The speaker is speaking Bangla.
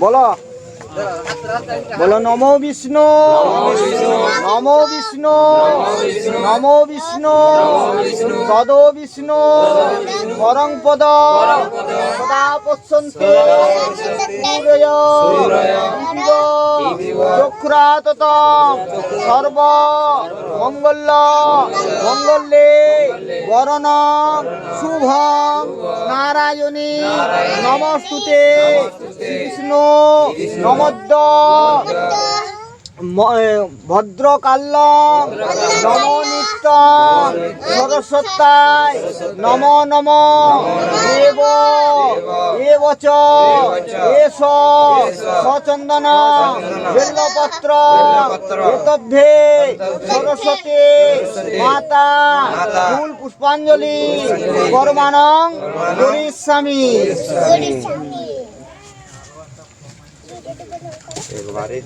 বলো। বলো, নমো বিষ্ণু। নমো বিষ্ণু। নমো বিষ্ণু। তদো বিষ্ণু। পরং পদ। সদা পশ্যন্তে। সূরয় চক্রাতত সর্ব মঙ্গল মঙ্গলে বরণ শুভং নারায়ণী নমস্তুতে। বিষ্ণু নমদ্দ। ভদ্রকাল্য নম নিত্য সরস্বত্যায় নম নম। দেব এব চ এস সচন্দন বেল্লপত্র এতভ্যে সরস্বতী মাতা। ফুল পুষ্পাঞ্জলি কর্মাণং গরিস্বামী একবারে